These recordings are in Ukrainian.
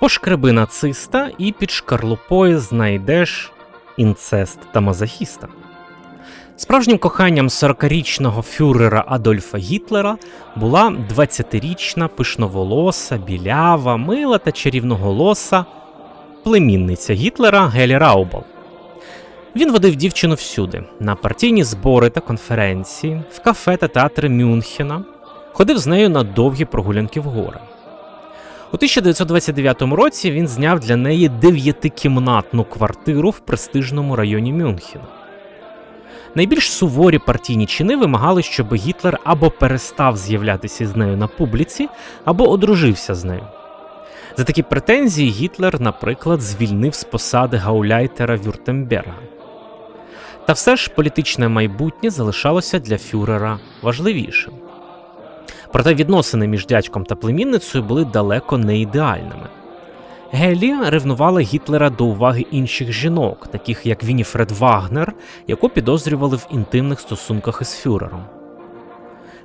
Пошкреби нациста і під шкарлупою знайдеш інцест та мазохіста. Справжнім коханням 40-річного фюрера Адольфа Гітлера була 20-річна пишноволоса, білява, мила та чарівноголоса племінниця Гітлера Гелі Раубал. Він водив дівчину всюди: на партійні збори та конференції, в кафе та театри Мюнхена, ходив з нею на довгі прогулянки в гори. У 1929 році він зняв для неї дев'ятикімнатну квартиру в престижному районі Мюнхена. Найбільш суворі партійні чини вимагали, щоб Гітлер або перестав з'являтися з нею на публіці, або одружився з нею. За такі претензії Гітлер, наприклад, звільнив з посади гауляйтера Вюртемберга. Та все ж політичне майбутнє залишалося для фюрера важливішим. Проте відносини між дядьком та племінницею були далеко не ідеальними. Гелі ревнувала Гітлера до уваги інших жінок, таких як Вініфред Вагнер, яку підозрювали в інтимних стосунках із фюрером.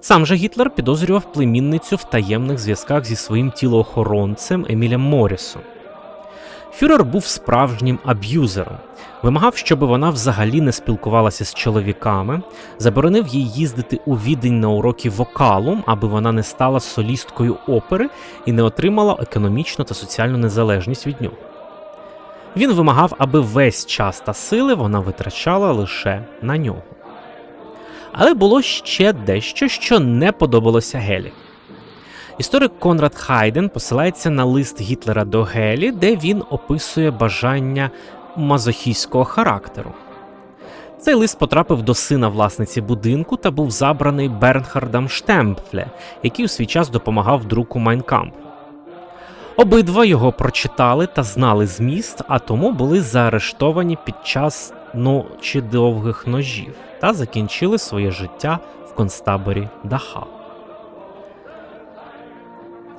Сам же Гітлер підозрював племінницю в таємних зв'язках зі своїм тілоохоронцем Емілем Морісом. Фюрер був справжнім аб'юзером, вимагав, щоб вона взагалі не спілкувалася з чоловіками, заборонив їй їздити у відень на уроки вокалу, аби вона не стала солісткою опери і не отримала економічну та соціальну незалежність від нього. Він вимагав, аби весь час та сили вона витрачала лише на нього. Але було ще дещо, що не подобалося Гелі. Історик Конрад Хайден посилається на лист Гітлера до Гелі, де він описує бажання мазохійського характеру. Цей лист потрапив до сина власниці будинку та був забраний Бернхардом Штемпфле, який у свій час допомагав друку Майнкамп. Обидва його прочитали та знали зміст, а тому були заарештовані під час ночі довгих ножів та закінчили своє життя в концтаборі Дахау.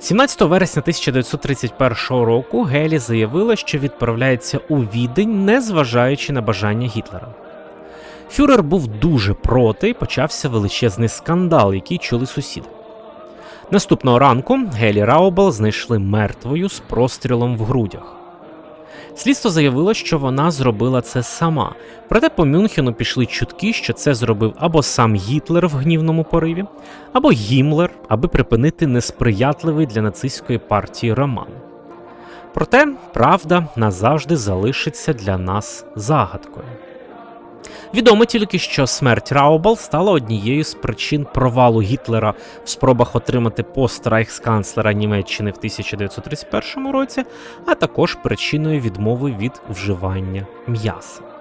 17 вересня 1931 року Гелі заявила, що відправляється у відень, незважаючи на бажання Гітлера. Фюрер був дуже проти і почався величезний скандал, який чули сусіди. Наступного ранку Гелі Раубал знайшли мертвою з прострілом в грудях. Слідство заявило, що вона зробила це сама, проте по Мюнхену пішли чутки, що це зробив або сам Гітлер в гнівному пориві, або Гімлер, аби припинити несприятливий для нацистської партії роман. Проте правда назавжди залишиться для нас загадкою. Відомо тільки, що смерть Раубал стала однією з причин провалу Гітлера в спробах отримати пост райхсканцлера Німеччини в 1931 році, а також причиною відмови від вживання м'яса.